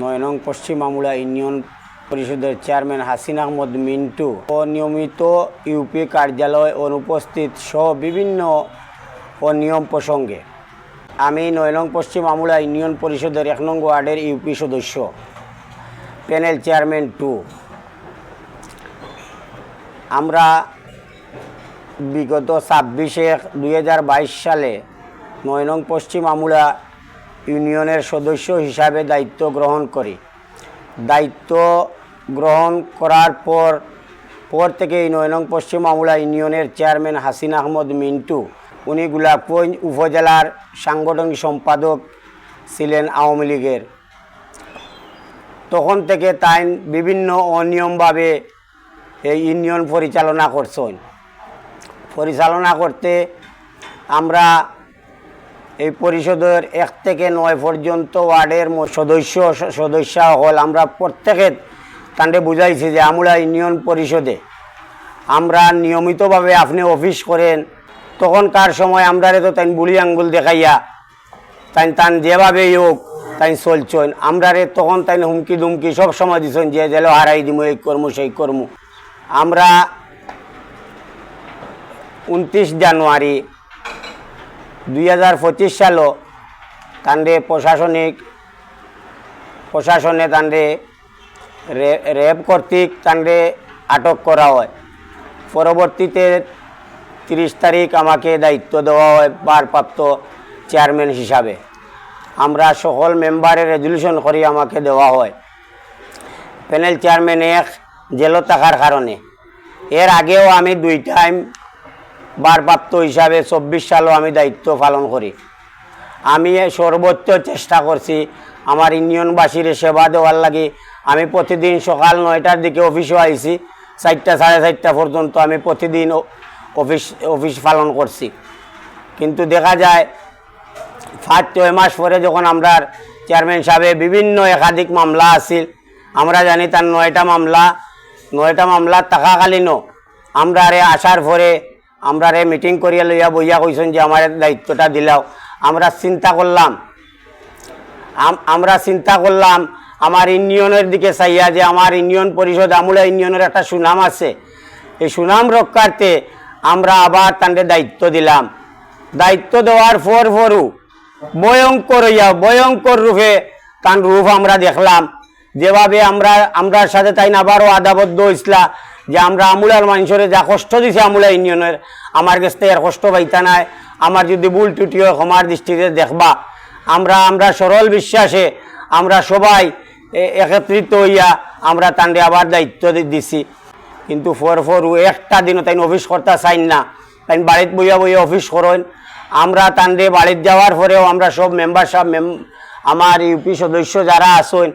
নয় নং পশ্চিম আমুলা ইউনিয়ন পরিষদের চেয়ারম্যান হাসিন আহমদ মিন্টু অনিয়মিত ইউপি কার্যালয় অনুপস্থিত সহ বিভিন্ন অনিয়ম প্রসঙ্গে। আমি নয় নং পশ্চিম আমুলা ইউনিয়ন পরিষদের এক নং ওয়ার্ডের ইউপি সদস্য। Panel chairman two. আমরা বিগত ছাব্বিশে দু হাজার বাইশ সালে নয় নং পশ্চিম আমুলা ইউনিয়নের সদস্য হিসাবে দায়িত্ব গ্রহণ করি। দায়িত্ব গ্রহণ করার পর পর থেকে নয় পশ্চিম আমুলা ইউনিয়নের চেয়ারম্যান হাসিন আহমদ মিন্টু, উনি গোলাপগঞ্জ উপজেলার সাংগঠনিক সম্পাদক ছিলেন আওয়ামী লীগের। তখন থেকে তাই বিভিন্ন অনিয়মভাবে এই ইউনিয়ন পরিচালনা করছেন। পরিচালনা করতে আমরা এই পরিষদের এক থেকে নয় পর্যন্ত ওয়ার্ডের সদস্য সদস্য হল আমরা প্রত্যেকে তান্ডে বুঝাইছি যে আমরা ইউনিয়ন পরিষদে আমরা নিয়মিতভাবে আপনি অফিস করেন, তখনকার সময় আমরা তো তাই বুড়ি আঙ্গুল দেখাইয়া তাই তান যেভাবেই হোক তাই চলছেন আমরা রে তখন তাই হুমকি দুমকি সব সময় দিছেন যে জেলো হারাই দিমু, এই কর্ম, সেই কর্ম। আমরা উনত্রিশ জানুয়ারি দুই হাজার পঁচিশ সালও তান্ডে প্রশাসনিক, প্রশাসনে তান্ডে র্যাব কর্তৃক তান্ডে আটক করা হয়। পরবর্তীতে তিরিশ তারিখ আমাকে দায়িত্ব দেওয়া হয় ভারপ্রাপ্ত চেয়ারম্যান হিসাবে। আমরা সকল মেম্বারের রেজলিউশন করে আমাকে দেওয়া হয়। প্যানেল চেয়ারম্যান এক জেলত থাকার কারণে। এর আগেও আমি দুই টাইম ভারপ্রাপ্ত হিসাবে চব্বিশ সালও আমি দায়িত্ব পালন করি। আমি সর্বোচ্চ চেষ্টা করছি আমার ইউনিয়নবাসীর সেবা দেওয়ার লাগে। আমি প্রতিদিন সকাল নয়টার দিকে অফিসে আইছি, চারটা সাড়ে চারটা পর্যন্ত আমি প্রতিদিন অফিস অফিস পালন করছি। কিন্তু দেখা যায় পাঁচ ছয় মাস পরে যখন আমরা চেয়ারম্যান সাহেবে বিভিন্ন একাধিক মামলা আছিল, আমরা জানি তার নয়টা মামলা নয়টা মামলা থাকাকালীনও আমরা রে আসার পরে আমরা রে মিটিং করিয়া লইয়া বইয়া কইছেন যে আমার দায়িত্বটা দিলাও। আমরা চিন্তা করলাম আমরা চিন্তা করলাম, আমার ইউনিয়নের দিকে চাইয়া যে আমার ইউনিয়ন পরিষদ, আমুলা ইউনিয়নের একটা সুনাম আছে। এই সুনাম রক্ষার্থে আমরা আবার তাদের দায়িত্ব দিলাম। দায়িত্ব দেওয়ার পর পরও ভয়ঙ্কর হইয়া ভয়ঙ্কর রূপে তার রূপ আমরা দেখলাম। যেভাবে আমরা আমরার সাথে তাই আবারও আদাবদ্ধ হইসলা যে আমরা আমুলার মানুষের যা কষ্ট দিছে আমুলা ইউনিয়নের, আমার কাছ থেকে আর কষ্ট পাইতা নাই। আমার যদি ভুল টুটি হয়, ক্ষমার দৃষ্টিতে দেখবা। আমরা আমরা সরল বিশ্বাসে, আমরা সবাই একত্রিত হইয়া আমরা তান্ডে আবার দায়িত্ব দিছি। কিন্তু ফর ফর একটা দিনও তাই অফিস করতে চাইন না। তাই বাড়িত বইয়া বইয়া অফিস করেন। আমরা তান্ডে বাড়িত যাওয়ার পরেও আমরা সব মেম্বার সব আমার ইউপি সদস্য যারা আসেন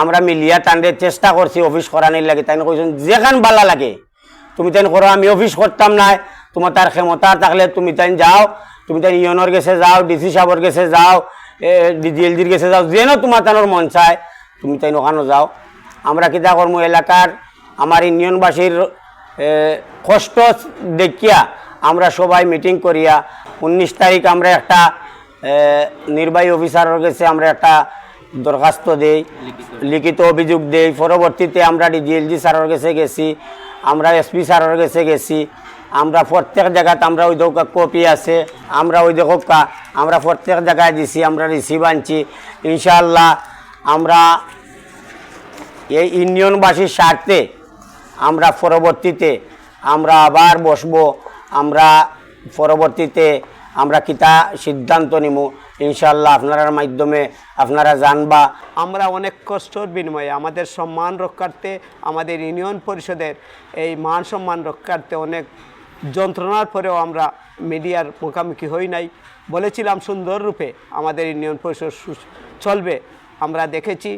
আমরা মিলিয়া তান্ডে চেষ্টা করছি অফিস করানোর লাগে। তাই কইছেন, যেখান বালা লাগে, তুমি তাই করো, আমি অফিস করতাম না তোমার তার ক্ষমতা থাকলে তুমি তাই যাও, তুমি তাই ইউনোর গেছে যাও, ডিসি সাহেবের গেছে যাও ডিজিএলজির গেছে যাও, যেন তোমার তানোর মন চায়, তুমি তাই ওখানে যাও। আমরা কিতা কর্ম, এলাকার আমার ইউনিয়নবাসীর কষ্ট দেখিয়া আমরা সবাই মিটিং করিয়া, উনিশ তারিখ আমরা একটা নির্বাহী অফিসারের কাছে আমরা একটা দরখাস্ত দেই, লিখিত অভিযোগ দেই। পরবর্তীতে আমরা ডিজিএলজি স্যারের কাছে গেছি, আমরা এসপি স্যারের কাছে গেছি। আমরা প্রত্যেক জায়গাতে আমরা ওই দেখো কপি আছে, আমরা ওই দেখো কা- আমরা প্রত্যেক জায়গায় দিছি, আমরা রিসিভ আনছি। ইনশাল্লাহ আমরা এই ইউনিয়নবাসীর স্বার্থে আমরা পরবর্তীতে আমরা আবার বসবো। আমরা পরবর্তীতে আমরা কিতা সিদ্ধান্ত নিব ইনশাল্লাহ আপনার মাধ্যমে আপনারা জানবা। আমরা অনেক কষ্টর বিনিময়ে আমাদের সম্মান রক্ষার্থে আমাদের ইউনিয়ন পরিষদের এই মান সম্মান রক্ষার্থে অনেক যন্ত্রণার পরেও আমরা মিডিয়ার মুখোমুখি হই নাই। বলেছিলাম সুন্দর রূপে আমাদের ইউনিয়ন পরিষদ চলবে। আমরা দেখেছি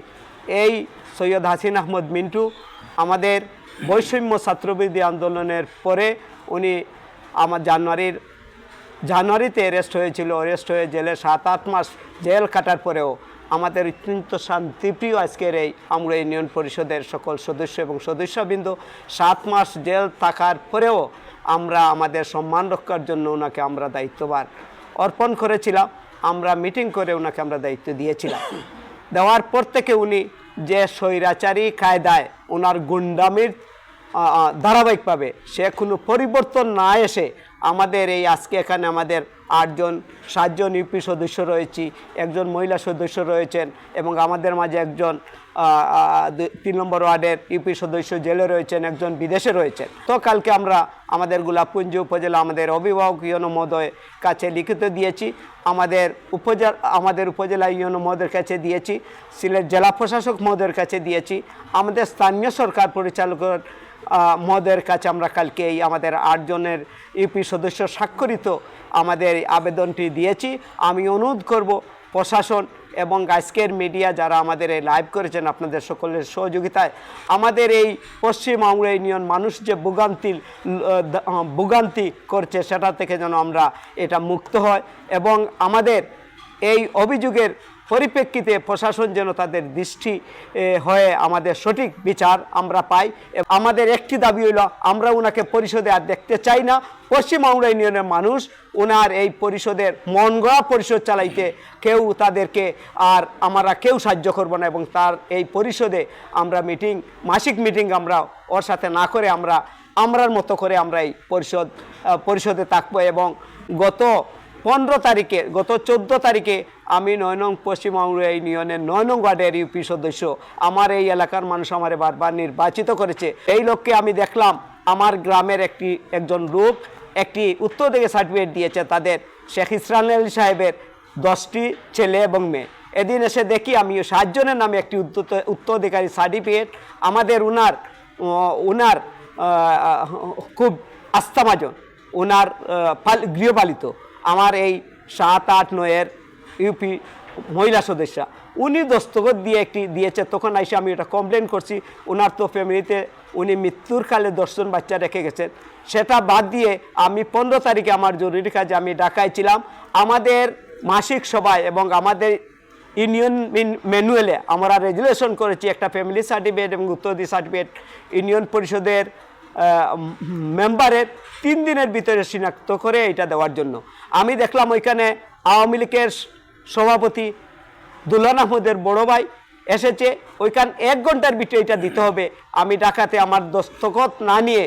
এই সৈয়দ হাসিন আহমদ মিন্টু আমাদের বৈষম্য ছাত্রবিরোধী আন্দোলনের পরে উনি আমার জানুয়ারির জানুয়ারিতে অ্যারেস্ট হয়েছিল অ্যারেস্ট হয়ে জেলে সাত, আট মাস জেল কাটার পরেও আমাদের অত্যন্ত শান্তিপ্রিয় আজকের এই আমরা ইউনিয়ন পরিষদের সকল সদস্য এবং সদস্যবৃন্দ, সাত মাস জেল থাকার পরেও আমরা আমাদের সম্মান রক্ষার জন্য ওনাকে আমরা দায়িত্ববার অর্পণ করেছিলাম, আমরা মিটিং করে ওনাকে আমরা দায়িত্ব দিয়েছিলাম। দেওয়ার পর থেকে উনি যে স্বৈরাচারী কায়দায় ওনার গুন্ডামির ধারাবাহিকভাবে সে কোনো পরিবর্তন না এসে আমাদের এই আজকে এখানে আমাদের আটজন সাতজন ইউপি সদস্য রয়েছি একজন মহিলা সদস্য রয়েছেন এবং আমাদের মাঝে একজন তিন নম্বর ওয়ার্ডের ইউপি সদস্য জেলে রয়েছেন একজন বিদেশে রয়েছেন। তো কালকে আমরা আমাদের গোলাপপুঞ্জ উপজেলা আমাদের অভিভাবক ইয়ন মহোদয় কাছে লিখিত দিয়েছি আমাদের উপজেলা আমাদের উপজেলা ইয়ন মহোদয়ের কাছে দিয়েছি সিলেট জেলা প্রশাসক মহোদয়ের কাছে দিয়েছি আমাদের স্থানীয় সরকার পরিচালকের আহ, মহোদয়ের কাছে আমরা কালকে এই আমাদের আটজনের ইউপি সদস্য স্বাক্ষরিত আমাদের আবেদনটি দিয়েছি। আমি অনুরোধ করব প্রশাসন এবং আজকের মিডিয়া যারা আমাদের এই লাইভ করেছেন আপনাদের সকলের সহযোগিতায়, আমাদের এই পশ্চিম আংরা ইউনিয়ন মানুষ যে ভোগান্তি ভোগান্তি করছে সেটা থেকে যেন আমরা এটা মুক্ত হয় এবং আমাদের এই অভিযোগের পরিপ্রেক্ষিতে প্রশাসন যেন তাদের দৃষ্টি হয়ে আমাদের সঠিক বিচার আমরা পাই। আমাদের একটি দাবি হইল, আমরা ওনাকে পরিষদে আর দেখতে চাই না। পশ্চিম বাংলা ইউনিয়নের মানুষ ওনার এই পরিষদের মন গড়া পরিষদ চালাইতে কেউ তাদেরকে আর আমরা কেউ সাহায্য করব না এবং তার এই পরিষদে আমরা মিটিং, মাসিক মিটিং আমরা ওর সাথে না করে আমরা, আমরার মতো করে আমরা এই পরিষদ পরিষদে থাকব এবং গত পনেরো তারিখে, গত চোদ্দ তারিখে আমি নয় নং পশ্চিমবঙ্গ ইউনিয়নের নয় নং ওয়ার্ডের ইউপি সদস্য। আমার এই এলাকার মানুষ আমার বারবার নির্বাচিত করেছে। এই লক্ষ্যে আমি দেখলাম, আমার গ্রামের একটি, একজন লোক একটি উত্তর দিকে সার্টিফিকেট দিয়েছে তাদের, শেখ ইসরান আলী সাহেবের দশটি ছেলে এবং মেয়ে। এদিন এসে দেখি আমি সাতজনের নামে একটি উত্তর- উত্তরাধিকারী সার্টিফিকেট আমাদের উনার উনার খুব আস্থামাজন ওনার পাল- গৃহপালিত। আমার এই সাত আট নয়ের ইউপি মহিলা সদস্যা, উনি দস্তখত দিয়ে একটি দিয়েছে, তখন আইসে আমি এটা কমপ্লেন করছি। ওনার তো ফ্যামিলিতে উনি মৃত্যুর কালে দর্শন বাচ্চা রেখে গেছেন। সেটা বাদ দিয়ে আমি পনেরো তারিখে আমার জরুরি কাজে আমি ঢাকায় ছিলাম। আমাদের মাসিক সভায় এবং আমাদের ইউনিয়ন ম্যানুয়ালে আমরা রেজুলেশন করেছি একটা ফ্যামিলি সার্টিফিকেট এবং উত্তরাধি সার্টিফিকেট ইউনিয়ন পরিষদের মেম্বারের তিন দিনের ভিতরে শনাক্ত করে এটা দেওয়ার জন্য। আমি দেখলাম ওইখানে আওয়ামী লীগের সভাপতি দুলান আহমদের বড় ভাই এসেছে, ওইখান এক ঘণ্টার ভিতরে এটা দিতে হবে। আমি ডাকাতে আমার দস্তখত না নিয়ে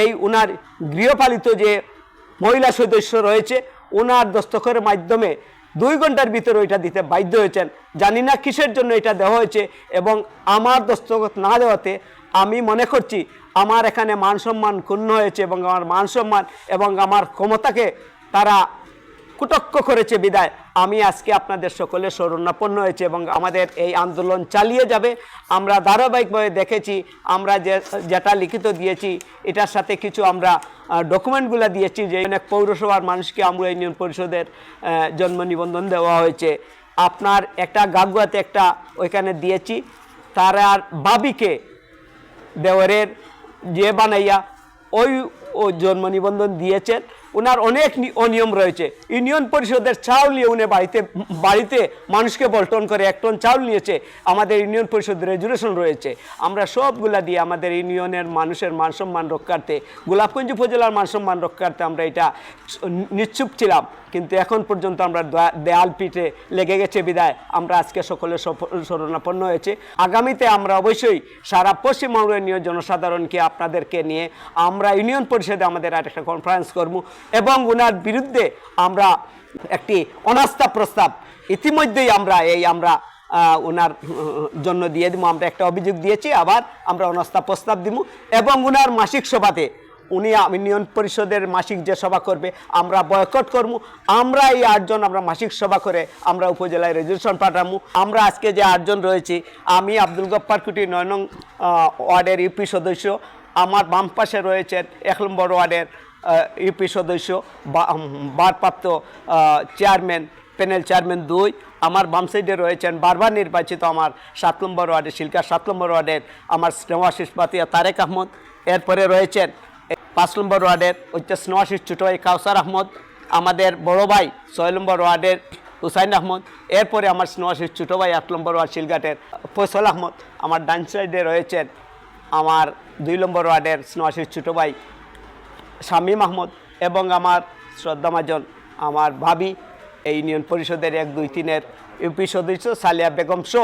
এই উনার গৃহপালিত যে মহিলা সদস্য রয়েছে ওনার দস্তখতের মাধ্যমে দুই ঘণ্টার ভিতরে ওইটা দিতে বাধ্য হয়েছেন। জানি না কিসের জন্য এটা দেওয়া হয়েছে এবং আমার দস্তখত না দেওয়াতে আমি মনে করছি আমার এখানে মান সম্মান ক্ষুণ্ণ হয়েছে এবং আমার মান সম্মান এবং আমার ক্ষমতাকে তারা কুটক্ষ করেছে বিদায়। আমি আজকে আপনাদের সকলে শরণাপন্ন হয়েছে এবং আমাদের এই আন্দোলন চালিয়ে যাবে। আমরা ধারাবাহিকভাবে দেখেছি, আমরা যে, যেটা লিখিত দিয়েছি, এটার সাথে কিছু আমরা ডকুমেন্টগুলো দিয়েছি যে অনেক পৌরসভার মানুষকে আমরা ইউনিয়ন পরিষদের জন্ম নিবন্ধন দেওয়া হয়েছে। আপনার একটা গাগুয়াতে একটা ওইখানে দিয়েছি। তার আর বাবিকে দেওয়ারের যে বানাইয়া ওই ও জন্ম নিবন্ধন দিয়েছেন ওনার অনেক অনিয়ম রয়েছে। ইউনিয়ন পরিষদের চাউল নিয়ে উনি বাড়িতে বাড়িতে মানুষকে বল্টন করে এক টন চাউল নিয়েছে। আমাদের ইউনিয়ন পরিষদের রেজুলেশন রয়েছে। আমরা সবগুলা দিয়ে আমাদের ইউনিয়নের মানুষের মান সম্মান রক্ষার্থে, গোলাপগঞ্জ উপজেলার মান সম্মান রক্ষার্থে আমরা এটা নিশ্চুপ ছিলাম। কিন্তু এখন পর্যন্ত আমরা দয়া- দেয়াল পিঠে লেগে গেছে বিদায়। আমরা আজকে সকলে শরণাপন্ন হয়েছে। আগামীতে আমরা অবশ্যই সারা পশ্চিমবঙ্গ ইউনিয়ন জনসাধারণকে আপনাদেরকে নিয়ে আমরা ইউনিয়ন পরিষদে আমাদের আর একটা কনফারেন্স করব। এবং ওনার বিরুদ্ধে আমরা একটি অনাস্থা প্রস্তাব ইতিমধ্যেই আমরা এই আমরা ওনার জন্য দিয়ে দিব আমরা একটা অভিযোগ দিয়েছি, আবার আমরা অনাস্থা প্রস্তাব দিব এবং ওনার মাসিক সভাতে, উনি ইউনিয়ন পরিষদের মাসিক যে সভা করবে, আমরা বয়কট করব আমরা এই আটজন, আমরা মাসিক সভা করে আমরা উপজেলায় রেজুলেশন পাঠাবো আমরা আজকে যে আটজন রয়েছি, আমি আব্দুল গপ্পার কুটি নয় নং ওয়ার্ডের ইউপি সদস্য। আমার বাম পাশে রয়েছেন এক নম্বর ওয়ার্ডের ইউপি সদস্য বা- উম, ভারপ্রাপ্ত চেয়ারম্যান প্যানেল চেয়ারম্যান দুই। আমার বাম সাইডে রয়েছেন বারবার নির্বাচিত আমার সাত নম্বর ওয়ার্ডের শিলকার সাত নম্বর ওয়ার্ডের আমার স্নেহাশিস পাতিয়া তারেক আহমদ। এরপরে রয়েছেন পাঁচ নম্বর ওয়ার্ডের হচ্ছে স্নেহাশিস ছোটোভাই কাউসার আহমদ। আমাদের বড় ভাই ছয় নম্বর ওয়ার্ডের হুসাইন আহমদ। এরপরে আমার স্নেহাশিস ছোটো ভাই আট নম্বর ওয়ার্ড শিলঘাটের ফয়সল আহমদ। আমার ডান সাইডে রয়েছেন আমার দুই নম্বর ওয়ার্ডের স্নেহাশিস ছোটো ভাই শামীম আহমদ এবং আমার শ্রদ্ধা মাজন আমার ভাবি, এই ইউনিয়ন পরিষদের এক দুই তিনের ইউপি সদস্য সালিয়া বেগম শো